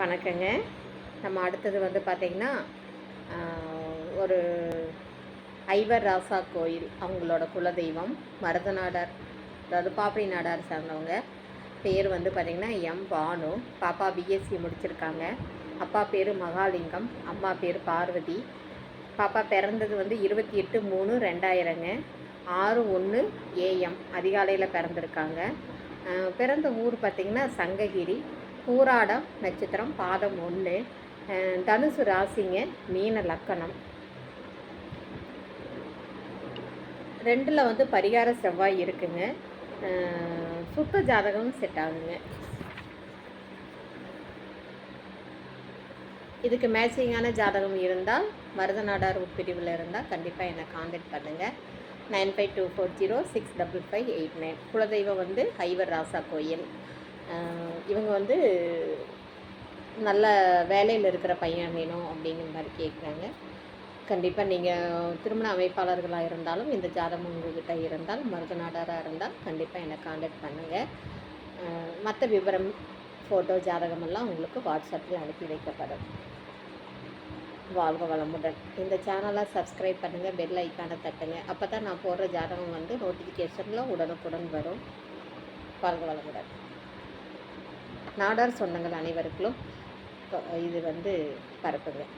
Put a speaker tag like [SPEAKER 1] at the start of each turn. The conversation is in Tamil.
[SPEAKER 1] வணக்கங்க. நம்ம அடுத்தது வந்து பார்த்திங்கன்னா ஒரு ஐவர் ராசா கோயில் அவங்களோட குலதெய்வம் மருதநாடார் அதாவது பாப்படி நாடார் சார்ந்தவங்க. பேர் வந்து பார்த்திங்கன்னா எம் பானு. பாப்பா பிஎஸ்சி முடிச்சிருக்காங்க. அப்பா பேர் மகாலிங்கம் அம்மா பேர் பார்வதி. பாப்பா பிறந்தது வந்து இருபத்தி எட்டு மூணு ரெண்டாயிரங்க. ஆறு ஒன்று ஏஎம் அதிகாலையில் பிறந்திருக்காங்க. பிறந்த ஊர் பார்த்திங்கன்னா சங்ககிரி. பூராடம் நட்சத்திரம் பாதம் ஒன்று. தனுசு ராசிங்க மீன லக்கணம். ரெண்டில் வந்து பரிகார செவ்வாய் இருக்குங்க. சுத்த ஜாதகம் செட் ஆகுங்க. இதுக்கு மேட்சிங்கான ஜாதகம் இருந்தால் மருதநாடார் உட்பிரிவில் இருந்தால் கண்டிப்பாக என்னை காண்டாக்ட் பண்ணுங்கள் nine five two four zero six double five eight nine. குலதெய்வம் வந்து ஹைவர் ராசா கோயில். இவங்க வந்து நல்ல வேலையில் இருக்கிற பையன் வேணும் அப்படிங்கிற மாதிரி கேட்குறாங்க கண்டிப்பாக நீங்கள் திருமண அமைப்பாளர்களாக இருந்தாலும் இந்த ஜாதகம் உங்கள்கிட்ட இருந்தால் மருதநாடாராக இருந்தால் கண்டிப்பாக என்னை காண்டாக்ட் பண்ணுங்கள் மற்ற விவரம் ஃபோட்டோ ஜாதகமெல்லாம் உங்களுக்கு வாட்ஸ்அப்பில் அனுப்பி வைக்கப்படும். வாழ்க வளமுடன். இந்த சேனலை சப்ஸ்கிரைப் பண்ணுங்கள் பெல் ஐக்கானை தட்டுங்க. அப்போ தான் நான் போடுற ஜாதகம் வந்து நோட்டிஃபிகேஷனில் உடனுக்குடன் வரும். வாழ்க வளமுடன். நாடார் சொந்தங்கள் அனைவருக்கும் இது வந்து பரப்புகிறேன்